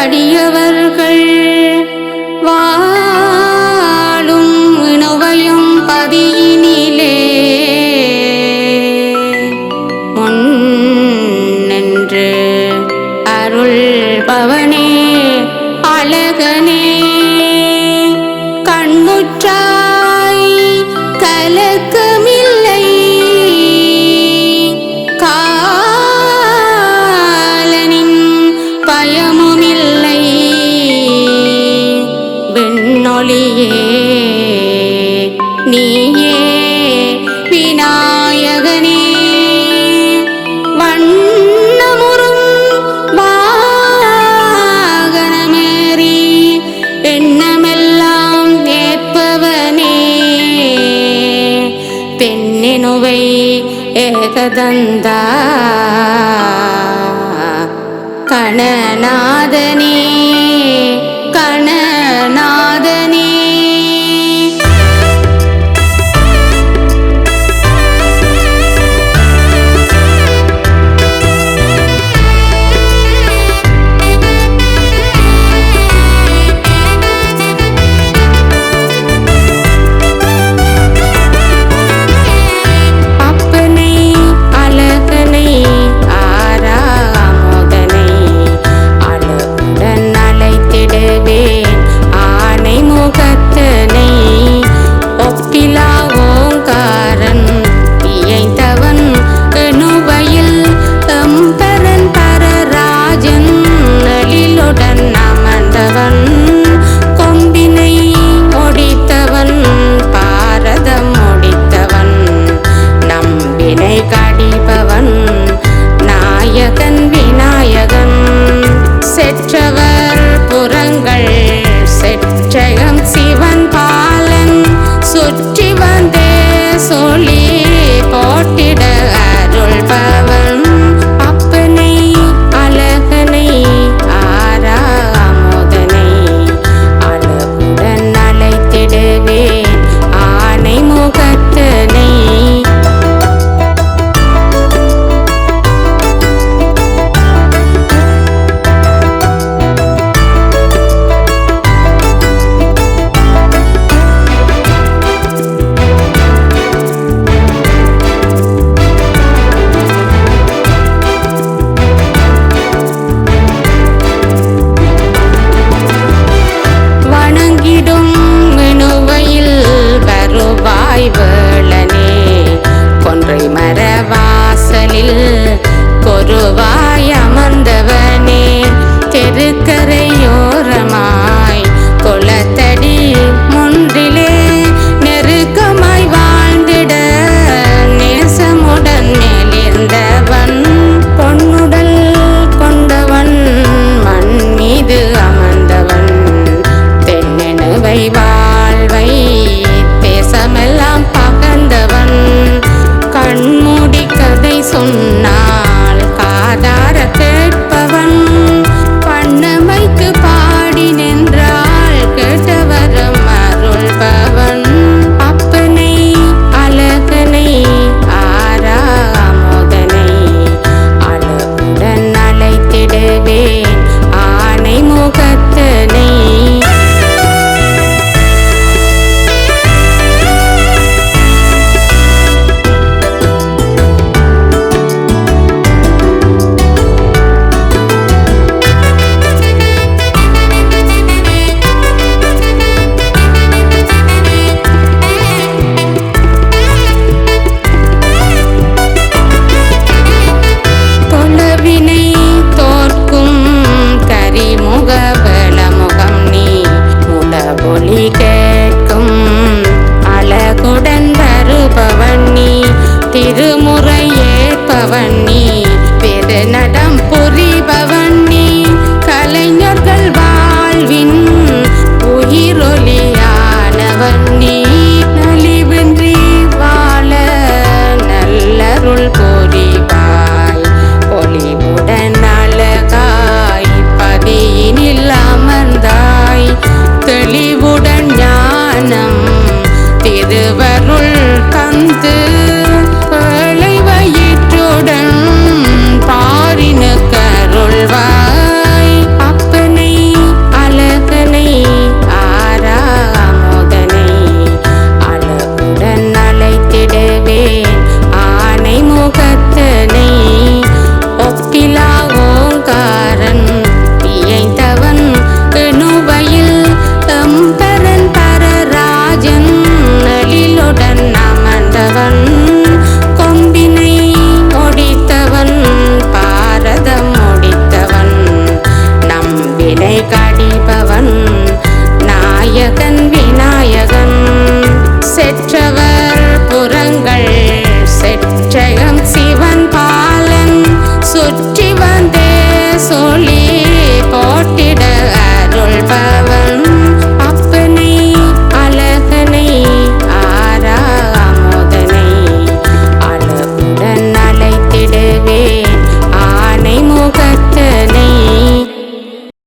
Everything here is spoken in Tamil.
அடியவர்கள் வாழும் இணவையும் பதியினிலே. முன்னென்று அருள் பவனே அழக கனகதந்தா கணநாதனே வாழ்வை பேசமெல்லாம் பகந்தவன் கண்மூடி கதை சொன்னான் 를